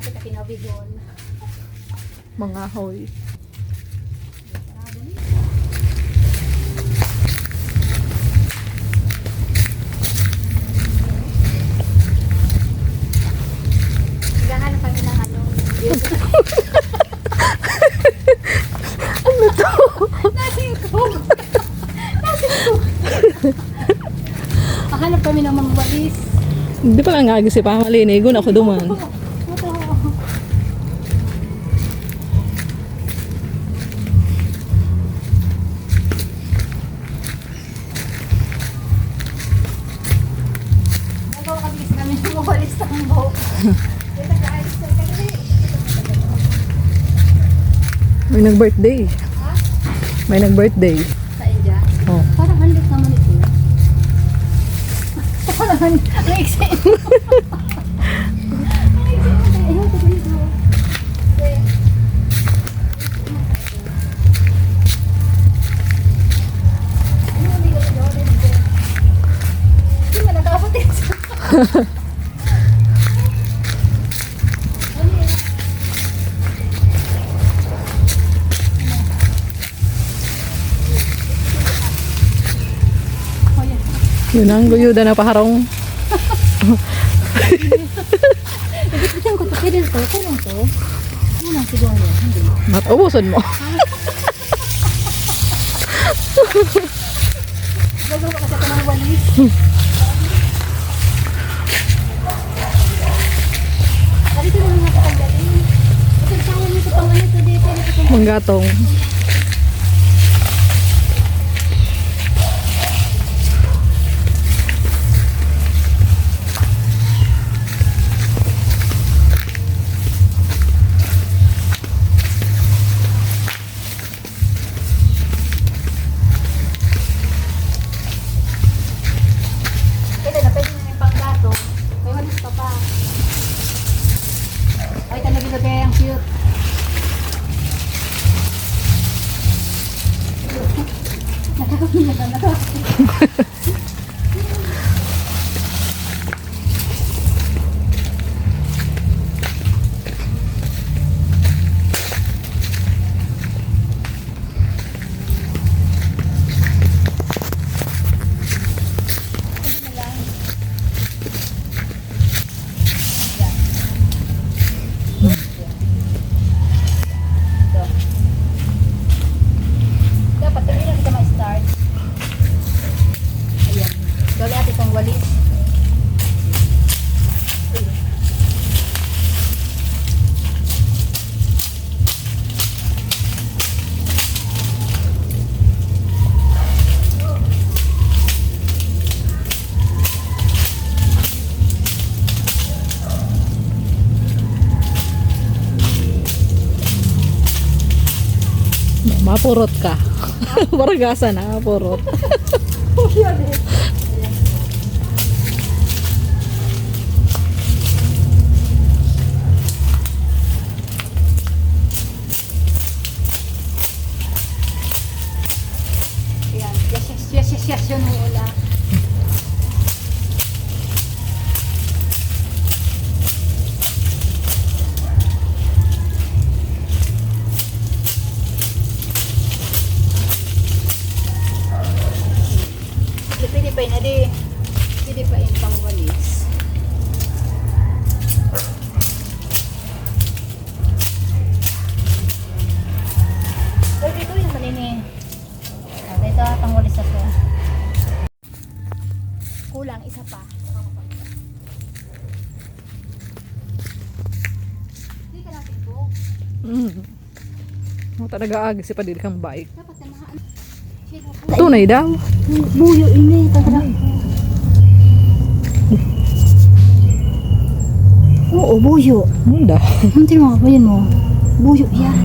kita kinabihon. Mga hoy. Ano. Ano to? Nasingkong! Nasingkong! Mahanap kami ng mga walis. Di pa lang nga si pa malinigon ako duman. May nag-birthday. Ha? May nag-birthday. sa India. Oh. Parang handit naman ito. Parang handit. Ang iksi. Ang iksi Yun ang guyuda na paharong. Ibigyan ko to. Pwede to. Kulong to. Ano lang siguro yan? Matubusan mo. Gagawa kasi ako ng walis. Dito na ang cute. Nakakaminig na nakakaminig. Mapurot ka. Baragasa na, mapurot. Kulang, isa pa. Hindi ka natin po. Mm. Mo talaga agi si padil kang bike. Dapat na mga ano. Tunay daw. Buyo ini. Tara. Oo, buyo. Munda. Hindi mo, bayan mo. Buyo yan.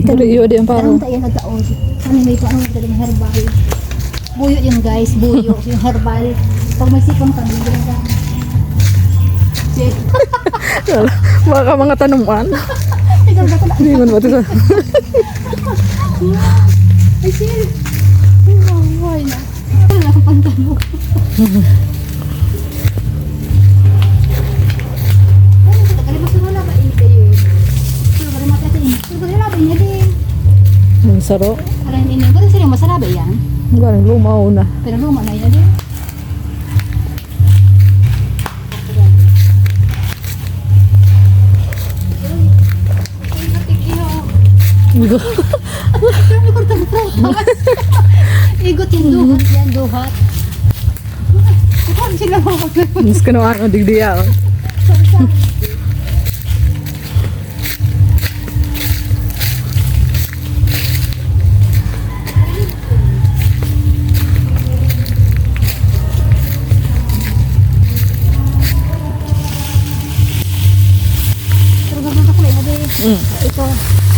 Pero iyo di ang Parang paro. tayo nagtaon. Ano may paano talaga ng herbal. Buyo yun guys, buyo. yung herbal. Pag may sipon ka, bigyan ka. Baka mga tanuman. Hindi man mati sa... Ay, sir. Ay, mabuhay na. Wala akong pagtanong. Ang sarap. Parang ini, parang sila masarap eh, yan. Galing lumaw na. Pero luma na yan din. Igot yung duhat yan, duhat. Ikaw sila mo. Mas kanuan ang digdiya. oh. Pero Mm.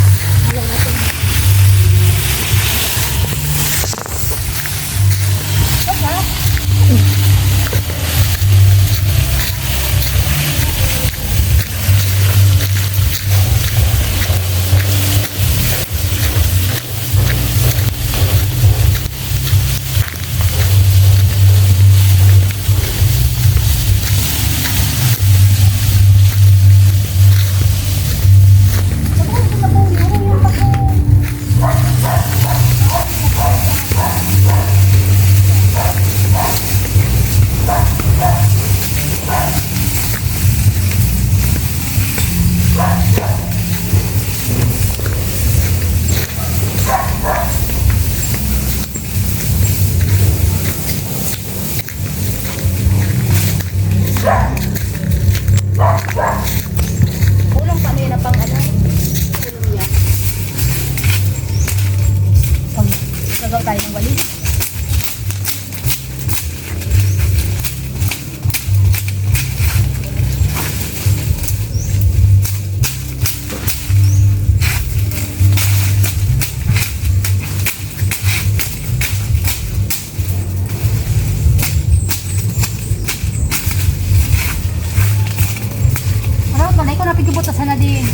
Marami pala, ikaw napigibutas na din.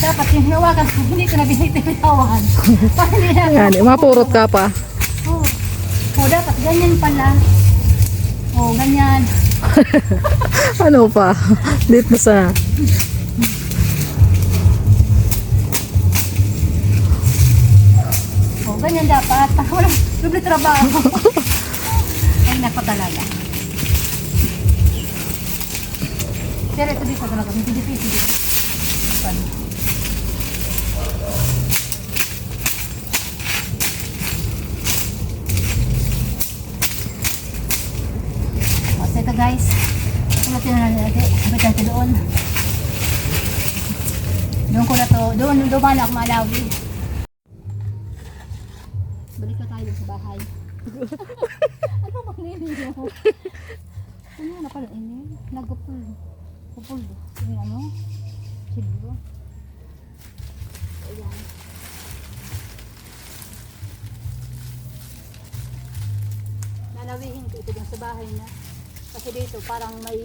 Dapat yung hinawakan hindi ko na binitawan. Para hindi na. Yan, mapurot ka pa. Oh. oh, dapat ganyan pala. Oh, ganyan. Ano pa? Dito sa... Oh, ganyan dapat. Para walang doble trabaho. Ay, nako talaga. Pero ito dito talaga, hindi difícil dito. O, so ito guys. Ulitin na natin. Sabit natin doon. Doon ko na to. Doon, doon ba na ako malawi. Balik na tayo sa bahay. ano bang nini mo? Ano na pala ini? Nagpupul. Pupul. Ano? Siguro. Ayan. Nanawihin ko ito dun sa bahay na. Kasi dito parang may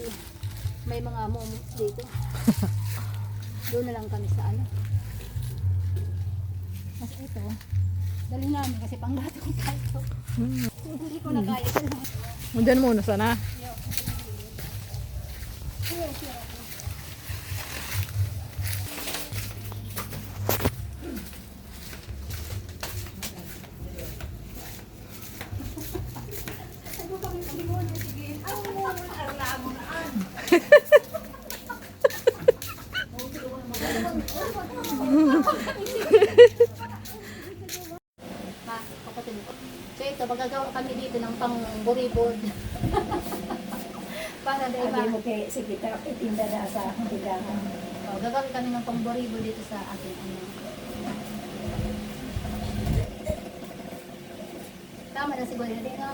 may mga momos dito. Doon na lang kami sa ano. Mas ito, dali namin kasi panggato ko tayo. Hindi ko na kaya. Diyan muna sana. Ha, kapatid ko. So ito, magagawa kami dito ng pang buribod. Para dahil Sabi ma- mo kay sige ta itinda na sa higangan. oh, gagawin kami ng pang buribod dito sa ating ano. Tama na siguro na din, no?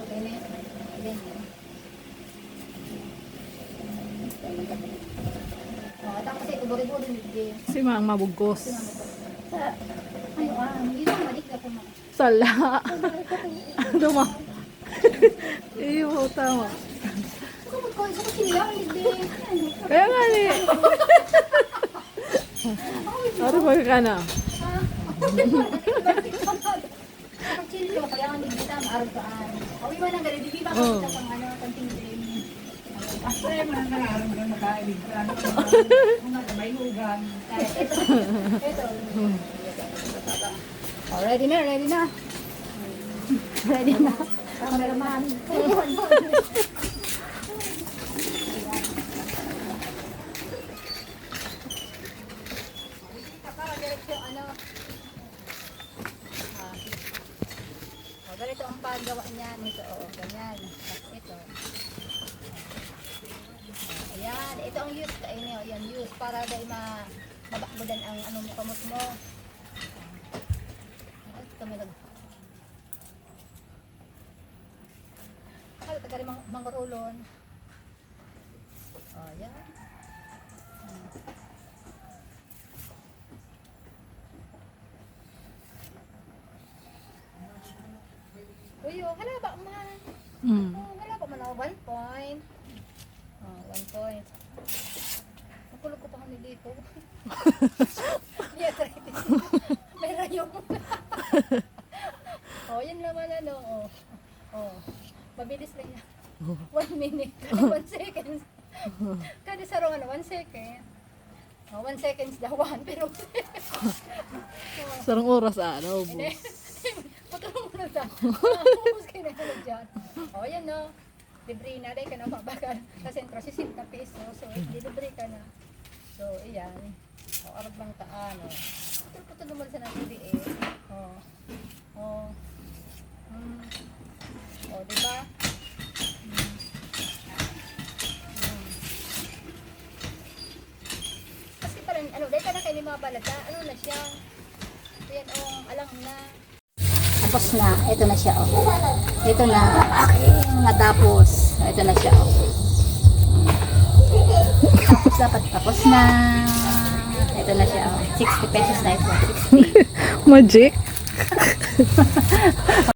Okay, ne? Ganyan. Oh, tapos ito, buribod din dito. Si Mang mabugkos. Sa Ano ah, hindi mo malik na kuma. Sala. Duma. Iyo, tama. Ano? Kaya nga ni. Ano ba ka na? Kapag chill ko, kaya nga hindi kita maarap kaan. Awi man ang galing, di ba Oo. kita pang ano, kanting din. Ay, mga nangarang na makailig ka. Ano, mga may lugan. Ito, ito. Oh, ready na, ready na. Ready na. Ano, ah, ganito ang paggawa niya nito, oh, ganyan. Tapos ito. Ayan, ito ang use kayo niyo, ayan, use para dahil ma mabakbudan ang ano mo kamot mo. Oh, ito may nag Ay, taga rin mang mangurulon. Oh, ayan. Uy, oh, hala ba man? Mm. Oh, wala pa man ako. One point. Oh, one point. Nakulog ko pa kami dito. yes, right. May rayong. oh, yun naman ano. Oh. oh. Mabilis lang yan. One minute. one second. Kada sarong ano, one second. Oh, one seconds daw, one. Pero, Sarang oras ah, hindi. boss. Patulong mo na ta. Tapos kayo na tulog dyan. O, yan no. Libre na. Dahil ka na mabagal. Sa sentro, 60 peso. So, libre ka na. So, iyan. O, arag lang taan. O. Putol-putol naman sa natili eh. O. O. Hmm. O, di ba? Hmm. Hmm. Kasi parang, ano, dahil ka na kayo ni mga balata, ano na siya? Yan, o, alang na. Tapos na, ito na siya, oh. Ito na, okay, natapos. Ito na siya, oh. Tapos dapat tapos na. Ito na siya, oh. 60 pesos na ito. 60. Magic.